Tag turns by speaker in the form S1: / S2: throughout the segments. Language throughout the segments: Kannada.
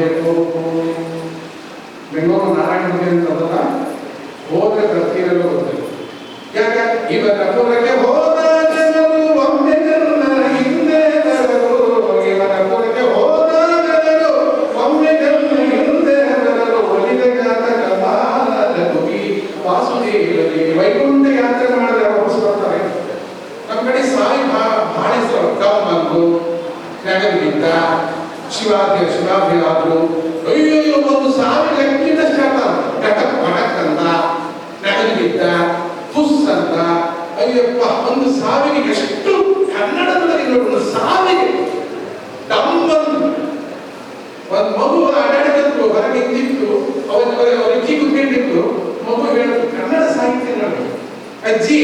S1: ಹೃದಯಕ್ಕೂ ಬೆಂಗಳೂರು ನಾರಾಯಣ ಅಂತ ಅದಲ್ಲ ಹೋದ್ರೆ ಪ್ರತಿಯಲ್ಲೂ ಬರ್ತದೆ ಯಾಕೆ? ಇವರ ಪುರಕ್ಕೆ ಹೋದ ಜನರು, ಒಮ್ಮೆ ಹಿಂದೆ ಬರಲು ಇವರ ಪುರಕ್ಕೆ ಹೋದ ಜನರು, ಒಮ್ಮೆ ಜನರು, ಹಿಂದೆ ಬರಲು ಒಲಿದ ಜಾತಕ ಬಾಲದ ಮುಗಿ ವಾಸುದೇವರಿಗೆ ವೈಕುಂಠ ಯಾತ್ರೆ ಮಾಡಿದ್ರೆ ವಾಪಸ್ ಬರ್ತಾರೆ? ನಮ್ಮ ಕಡೆ ಸಾಯಿ ಭಾಳ ಹೆಸರು ಶಿವಾಧ್ಯ ಆದ್ರು ಅಯ್ಯೋ, ಒಂದು ಸಾವಿರ ಲೆಕ್ಕಿಂದ ಸ್ಟಾರ್ಟ್ ಘಟಕ್ ಮಟಕ್ ಅಂತ ನಗರದಿಂದ ಫುಸ್ ಅಂತ ಅಯ್ಯಪ್ಪ, ಒಂದು ಸಾವಿಗೆ ಎಷ್ಟು ಕನ್ನಡದಲ್ಲಿ ನೋಡಿ ಒಂದು ಸಾವಿಗೆ. ಡಂಬನ್ ಒಂದು ಮಗು ಅಡ್ಡಾಡಕತ್ತು ಹೊರಗೆ ನಿಂತಿತ್ತು ಅವನ ಅವರಿಗೆ ಅಜ್ಜಿ ಕುತ್ಕೊಂಡಿತ್ತು ಮಗು ಹೇಳಿದ್ರು ಕನ್ನಡ ಸಾಹಿತ್ಯ ನೋಡಿ. ಅಜ್ಜಿ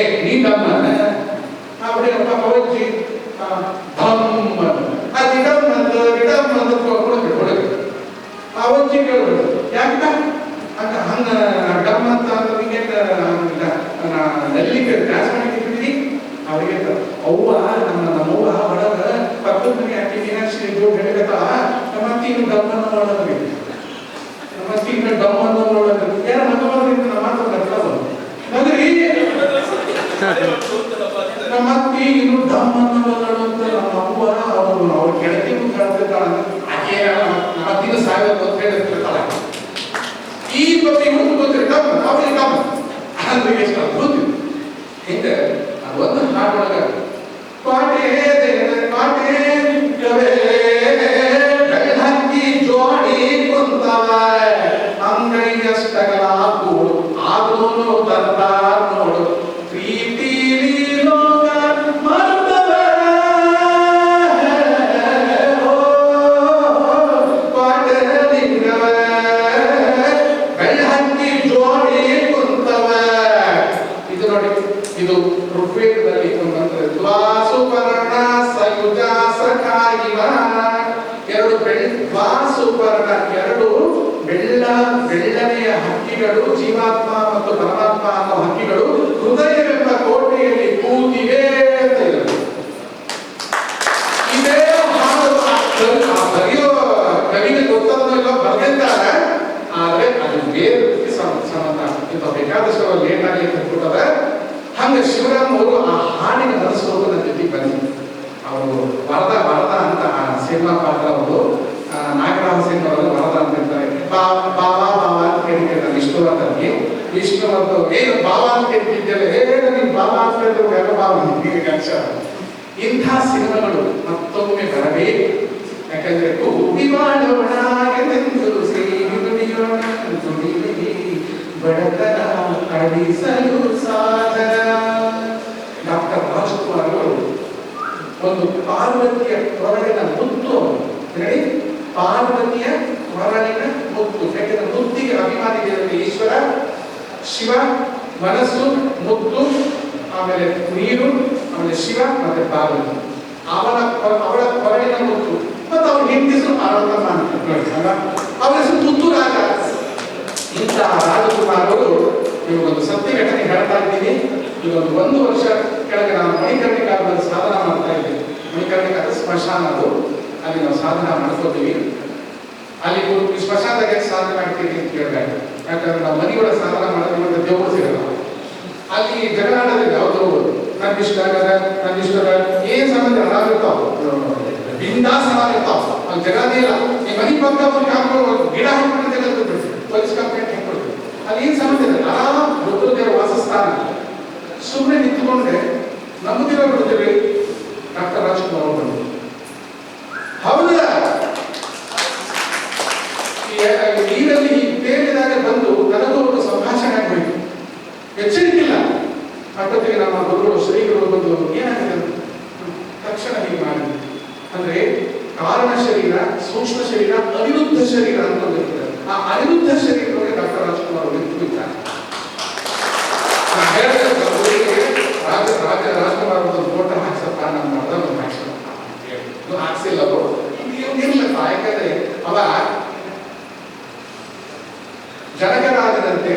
S1: ಏ ನೀ ದಮ್ಮನ್ನ ಅವಳಿಗಪ್ಪ ಅವಜ್ಜಿ ಧಮ್ಮ ಅಜ್ಜಿ ಡಮ್ ಅಂತ ಗಿಡಮ್ ಅಂತ ಕೊಡ್ಬೇಕು ಕೊಡಬೇಕು ಅವಜ್ಜಿ ಕೇಳಿದ್ರು ಯಾಕ ಅಂತ ಹಂಗ ಡಮ್ ಅಂತ ಅಂದ್ರೆ ನಿಂಗೆ ನೆಲ್ಲಿಗೆ ಕ್ಲಾಸ್ ಮಾಡಿ ಇಟ್ಟಿದ್ದೀನಿ ಅವರಿಗೆ ಅವ್ವ ನಮ್ಮ ನಮ್ಮವ್ವ ಒಳಗ ಪಕ್ಕದ ಮನೆ ಅಕ್ಕಿ ಮೀನಾಕ್ಷಿ ಜೋಡ್ ಹೇಳಿಕತ್ತ ನಮ್ಮ ಅತ್ತಿ ಡಮ್ಮನ್ನ ಮಾಡೋದ್ರಿ ನಮ್ಮ ಅತ್ತಿ ಡಮ್ಮನ್ನ ನೋಡೋದು ಯಾರ ಮಗವರಿಂದ ನಮ್ಮ ಮಾತು ಕರ್ತದ ನಗರಿ ಇನ್ನು ಡಮ್ಮನ್ನ ನೋಡೋದು ಅಂತ ನಮ್ಮ ಅವ್ವ ಅವರು ಅವ್ರ ಗೆಳತಿ ಕೇಳ್ತಿರ್ತಾಳ ಆಕೆ ನಮ್ಮ ಅತ್ತಿನ ಸಾಯೋದು ಅಂತ ಹೇಳಿರ್ತಿರ್ತಾಳ ಈ ಬಗ್ಗೆ ಇವತ್ತು ಎಷ್ಟು ಅದ್ಭುತ ಹಿಂಗೆ ಒಂದು ಹಾಡೊಳಗ ಪಾಟೇ ಪಾಟೇ ಸಯುಜ ಸಖಾಯಿವ ಎರಡು ಬೆಳ್ ಎರಡು ಬೆಳ್ಳ ಬೆಳ್ಳನೆಯ ಹಕ್ಕಿಗಳು, ಜೀವಾತ್ಮ ಮತ್ತು ಪರಮಾತ್ಮ ಅನ್ನೋ ಹಕ್ಕಿಗಳು ಹೃದಯವೆಂಬ ಕೋಟೆಯಲ್ಲಿ ಕೂತಿವೆ ಅಂತ ಆದ್ರೆ ಬೇರೆ ಬೇಕಾದಷ್ಟು ಲೇಟ್ ಆಗಿ ಬಿಟ್ಬಿಟ್ಟದ ಹಂಗ ಶಿವರಾಮ್ ಅವರು ಆ ಹಾಡಿನ ಮನಸ್ಸು ನನ್ನ ಜೊತೆಗೆ ಅವರು ವರದ ವರದ ಅಂತ ಸಿನಿಮಾ ಪಾತ್ರ ಅವರು ನಾಗರಾಮ ಸಿಂಗ್ ಅವರು ವರದ ಅಂತ ಇರ್ತಾರೆ ಬಾ ಬಾವಾ ಬಾವಾ ಅಂತ ಕೇಳಿದ್ದೆ ವಿಷ್ಣುವರ್ಧನ್ಗೆ ವಿಷ್ಣುವರ್ಧನ್ ಏನು ಬಾವಾ ಅಂತ ಕೇಳ್ತಿದ್ದೇವೆ ಏನು ನೀನು ಅಂತ ಹೇಳಿದ್ರು ಯಾರೋ ಬಾವ ಹೀಗೆ ಕೆಲಸ ಇಂಥ ಸಿನಿಮಾಗಳು ಮತ್ತೊಮ್ಮೆ ಬರಬೇಕು. ಯಾಕಂದ್ರೆ ಕೂಡಿ ಮಾಡೋಣ ಬಡತನ ಅಳಿಸಲು ಸಾಧನ. ಡಾಕ್ಟರ್ ರಾಜ್ಕುಮಾರ್ ಅವರು ಒಂದು ಪಾರ್ವತಿಯ ಕೊರಳಿನ ಮುತ್ತು ಹೇಳಿ? ಪಾರ್ವತಿಯ ಕೊರಳಿನ ಮುತ್ತು. ಯಾಕೆಂದ್ರೆ ಮುತ್ತಿಗೆ ಅಭಿಮಾನಿ ದೇವತೆ ಈಶ್ವರ, ಶಿವ, ಮನಸ್ಸು, ಮುತ್ತು, ಆಮೇಲೆ ನೀರು, ಆಮೇಲೆ ಶಿವ, ಮತ್ತೆ ಪಾರ್ವತಿ. ಅವನ ಅವಳ ಕೊರಳಿನ ಮುತ್ತು. ಮತ್ತು ಅವನ ಅಂತ. ನೋಡಿ, ಅಲ್ಲ? ಅವನ ಹೆಸರು ಮುತ್ತು ರಾಜ ಇಂಥ ರಾಜಕುಮಾರ್ ಅವರು ಇವಾಗೊಂದು ಸತ್ಯ ಘಟನೆ ಹೇಳ್ತಾ ಇವೊಂದು ಒಂದು ವರ್ಷ ಕೆಳಗೆ ನಾನು ಮಣಿಕರ್ಣಿಕಾದಲ್ಲಿ ಸಾಧನ ಮಾಡ್ತಾ ಇದ್ದೀನಿ ಮಣಿಕರ್ಣಿಕಾದ ಸ್ಮಶಾನ ಅದು. ಅಲ್ಲಿ ನಾವು ಸಾಧನ ಮಾಡ್ಕೋತೀವಿ. ಅಲ್ಲಿ ಹೋಗಿ ಸ್ಮಶಾನದಾಗ ಸಾಧನೆ ಮಾಡ್ತೀವಿ ಅಂತ ಕೇಳಿದಾಗ ಯಾಕಂದ್ರೆ ನಾವು ಮನೆಯೊಳಗೆ ಸಾಧನ ಮಾಡಿದ್ರೆ ಮತ್ತೆ ದೇವರು ಸಿಗಲ್ಲ ಅಲ್ಲಿ ಜಗಳ ಯಾವುದು ಯಾವ್ದು ನನ್ ಇಷ್ಟ ಆಗದ ನನ್ ಇಷ್ಟ ಆಗದ ಏನ್ ಸಂಬಂಧ ಹಣಾಗಿರ್ತಾವ ಬಿಂದಾಸ್ ಹಣಾಗಿರ್ತಾವ ಅಲ್ಲಿ ಜಗಳದೇ ಇಲ್ಲ. ಈ ಮನೆ ಬಂದ ಗಿಡ ಹಾಕೊಂಡು ಪೊಲೀಸ್ ಕಂಪ್ಲೇಂಟ್ ಹಾಕೊಡ್ತೀವಿ ಅಲ್ಲಿ ಏನ್ ಸಂಬಂಧ ಇಲ್ಲ ಆರಾಮ್ ವಾಸಸ್ಥಾನ. ಸುಮ್ಮನೆ ನಿಂತ್ಕೊಂಡ್ರೆ ನಮ್ಮದಿರ ಬಿಡ್ತೀವಿ ಡಾಕ್ಟರ್ ರಾಜ್ಕುಮಾರ್ ಬಂದರು. ಹೌದಾ? ನೀರಲ್ಲಿ ತೇಲಿದಾಗ ಬಂದು ನನಗೂ ಒಂದು ಸಂಭಾಷಣೆ ಆಗಬೇಕು. ಎಚ್ಚರಿಕಿಲ್ಲ ಅಷ್ಟೊತ್ತಿಗೆ ನಮ್ಮ ಗುರುಗಳು ಶ್ರೀಗಳು ಬಂದು ಏನಾಗಿದೆ. ತಕ್ಷಣ ಹೀಗೆ ಮಾಡಿ ಅಂದ್ರೆ ಕಾರಣ ಶರೀರ, ಸೂಕ್ಷ್ಮ ಶರೀರ, ಅನಿರುದ್ಧ ಶರೀರ ಅಂತ ಒಂದು ಆ ಅನಿರುದ್ಧ ಶರೀರದೊಳಗೆ ಡಾಕ್ಟರ್ ರಾಜ್ಕುಮಾರ್ ಅವರು ರಾಜ್ಯ ರಾಜ್ಯ ರಾಜಕಾರಣದಲ್ಲಿ ಓಟ ಹಾಕ್ಸಪ್ಪ ನನ್ನ ಮಾಡ್ದ ಒಂದು ಹಾಕ್ಸಪ್ಪ ಅಂತೇಳಿ ಹಾಕ್ಸಿಲ್ಲ ಅವರು ಇರ್ಲಿಲ್ಲ ಯಾಕಂದ್ರೆ ಅವ ಜನಗರಾಜನಂತೆ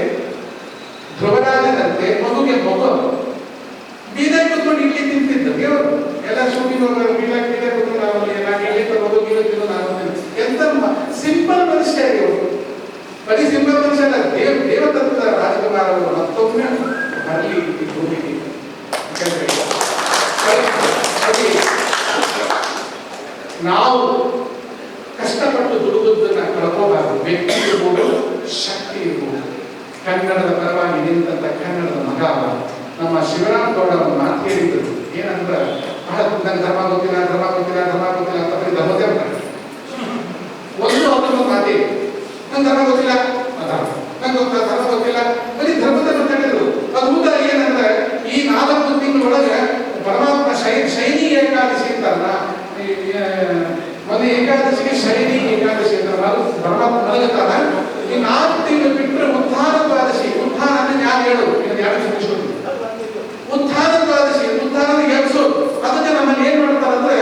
S1: ಧ್ರುವರಾಜನಂತೆ ಮಗುಗೆ ಮಗು ನೋಡಿ, ನಾವು ಕಷ್ಟಪಟ್ಟು ದುಡಿದುದನ್ನ ಕಳ್ಕೋಬಾರದು. ವ್ಯಕ್ತಿ ಇರ್ಬೋದು ಶಕ್ತಿ ಇರ್ಬೋದು. ಕನ್ನಡದ ಪರವಾಗಿ ನಿಂತ ಕನ್ನಡದ ಮಗ. ನಮ್ಮ ಶಿವರಾಮ್ ಗೌಡ ಒಂದು ಮಾತು ಹೇಳಿದ್ರು ಏನಂದ್ರೆ ಬಹಳ ನಂಗೆ ಧರ್ಮ ಗೊತ್ತಿಲ್ಲ ಧರ್ಮ ಗೊತ್ತಿಲ್ಲ ಧರ್ಮ ಗೊತ್ತಿಲ್ಲ ಅಂತ ಬರೀ ಧರ್ಮದೇ ಒಂದು ಅವ್ರದ್ದು ಮಾತೇ. ನನ್ನ ಧರ್ಮ ಗೊತ್ತಿಲ್ಲ ಅಧರ್ಮ ನಂಗೆ ಗೊತ್ತ ಧರ್ಮ ಗೊತ್ತಿಲ್ಲ ಬರೀ ಧರ್ಮದ ಮಾತಾಡಿದ್ರು ಅದು ಉದ್ದ ಏನಂದ್ರೆ ಈ ನಾಲ್ಕು ತಿಂಗಳೊಳಗೆ ಪರಮಾತ್ಮ ಶೈ ಶೈನಿ ಏಕಾದಶಿ ಅಂತಾರಲ್ಲ ಈ, ಆ, ಮೊನ್ನೆ ಏಕಾದಶಿಗೆ ಶೈನಿ ಏಕಾದಶಿ ಅಂತ ಪರಮಾತ್ಮ ಮಲಗುತ್ತಾನ ಈ ನಾಲ್ಕು ತಿಂಗಳು ಬಿಟ್ಟರೆ ಉತ್ಥಾನ ದ್ವಾದಶಿ ಉತ್ಥಾನ ಅಂದ್ರೆ ಯಾರು ಹೇಳು ಇದನ್ನ ಯಾರು ತಿಳಿಸ್ಕೊಡ್ತೀನಿ ಉತ್ಥಾನ ದ್ವಾದಶಿ ಉತ್ಥಾನದ ಎಬ್ಸು ಅದಕ್ಕೆ ನಮ್ಮಲ್ಲಿ ಏನ್ ಮಾಡ್ತಾರಂದ್ರೆ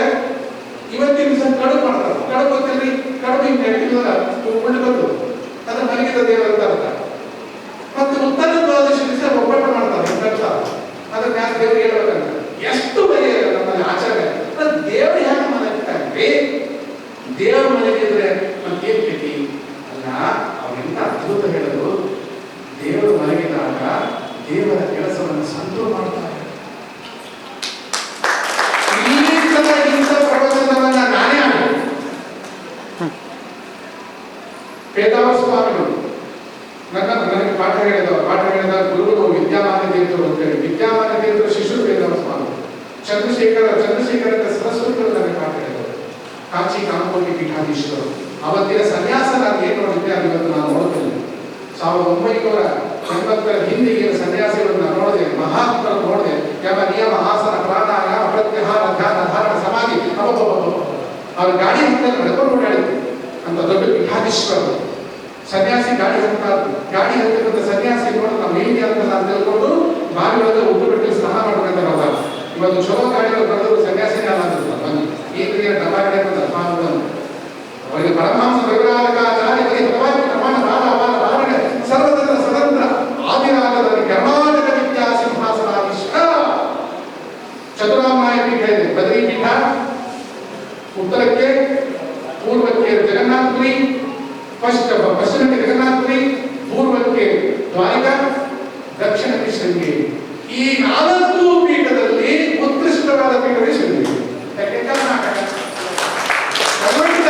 S1: ದಿವಸ ಕಡುಬು ಮಾಡ್ತಾರೆ. ಕಡುಬು ಗೊತ್ತಿಲ್ರಿ ಕಡುಬು ಹಿಂಗೆ ನೆಟ್ಟಿಲ್ಲ ಉಳ್ಳು ಬಂದು. ಅದನ್ನ ಮಲಗಿದ ದೇವರು ಅಂತ ಅರ್ಥ ಮತ್ತೆ ಉತ್ತರ ದ್ವಾದಶಿ ದಿವಸ ಒಬ್ಬಟ್ಟು ಮಾಡ್ತಾರೆ ಒಬ್ಬಟ್ಟು ಅದನ್ನ ಯಾರು ದೇವ್ರಿಗೆ ಹೇಳ್ಬೇಕಂತ? ಎಷ್ಟು ಬರೆಯ ನಮ್ಮಲ್ಲಿ ಆಚರಣೆ. ದೇವ್ರು ಯಾಕೆ ಮಲಗ್ತಾನೆ ದೇವ್ರ ಮಲಗಿದ್ರೆ ಮತ್ತೇನ್ ಗತಿ ಅಲ್ಲ ಅವ್ರೆಂತ ಅದ್ಭುತ ಹೇಳೋದು ದೇವರು ಮಲಗಿದಾಗ ದೇವರ ಕೆಲಸವನ್ನು ಸಂತೋಷ ಮಾಡ್ತಾರೆ ಈ ತರ ಇಂಥ ಪ್ರವಚನವನ್ನ ನಾನೇ ಆಡಿದೆ ಪೇದಾವ ಸ್ವಾಮಿಗಳು ನನ್ನ ನನಗೆ ಪಾಠ ಹೇಳಿದ ಪಾಠ ಹೇಳಿದ ಗುರುಗಳು ವಿದ್ಯಾಮಾನ ತೀರ್ಥರು ಅಂತೇಳಿ ವಿದ್ಯಾಮಾನ ತೀರ್ಥರ ಶಿಶು ಪೇದಾವ ಸ್ವಾಮಿ ಚಂದ್ರಶೇಖರ ಚಂದ್ರಶೇಖರ ಸರಸ್ವತಿಗಳು ನನಗೆ ಪಾಠ ಹೇಳಿದರು. ಕಾಂಚಿ ಕಾಮಕೋಟಿ ಪೀಠಾಧೀಶರು ಅವತ್ತಿನ ಸನ್ಯಾಸ ನಾನು ಏನು ನೋಡಿದ್ದೆ ಅದು ಇವತ್ತು ನಾನು ನೋಡುತ್ತೇನೆ ಸಾವಿರದ ಒಂಬೈನೂರ ಎಂಬತ್ತರ ಹಿಂದೆ ಏನು ಸನ್ಯಾಸಿಗಳನ್ನ ನೋಡಿದೆ. ಮಹಾತ್ಮರು ನೋಡಿದೆ. ಯಾವ ನಿಯಮ, ಆಸನ, ಪ್ರಾಣಾಯಾಮ, ಪ್ರತ್ಯಹಾರ, ಧ್ಯಾನ, ಧಾರಣ, ಸಮಾಧಿ. ಅವ್ರ ಗಾಡಿ ಹಿಂದೆ ನಡ್ಕೊಂಡು ಓಡಾಡಿದ್ರು. ಅಂತ ದೊಡ್ಡ ಪೀಠಾಧೀಶ್ವರರು ಸನ್ಯಾಸಿ ಗಾಡಿ ಹತ್ತ ಗಾಡಿ ಹತ್ತಕ್ಕಂಥ ಸನ್ಯಾಸಿ ನೋಡಿ, ನಮ್ಮ ಹೇಗೆ ಅಂತ ನಾನು ತಿಳ್ಕೊಂಡು ಬಾವಿಯೊಳಗೆ ಉಪ್ಪು ಬಿಟ್ಟು ಸ್ನಾನ ಮಾಡ್ಬೇಕಂತಾರಲ್ಲ ಇವತ್ತು ಚಲೋ ಗಾಡಿಗಳು ಬರೆದ್ರು ಸನ್ಯಾಸಿ ಅಲ್ಲ ಅಂತ ಬನ್ನಿ. ಈ ಕ್ರಿಯೆ ಡಬ್ಬ ಗಾಡಿ ಅಂತ ಅವರಿಗೆ ಪರಮಾಂಸ ಪರಿವರಾಜಕಾಚಾರ್ಯರಿಗೆ ಪರವಾಗಿ ದಕ್ಷಿಣಕ್ಕೆ ಶೃಂಗೇರಿ ಈ ನಾಲ್ಕು ಪೀಠದಲ್ಲಿ ಉತ್ಕೃಷ್ಟವಾದ ಪೀಠವೇ ಶೃಂಗೇರಿ. ಕರ್ನಾಟಕ. ಕರ್ನಾಟಕ.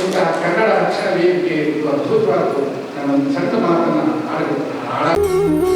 S1: ಇಂತಹ ಕನ್ನಡ ಅಕ್ಷರ ವೇದಿಕೆ ಅದ್ಭುತವಾದ ಒಂದು ಸಣ್ಣ ಮಾತನ್ನ ಆಡಬೇಕು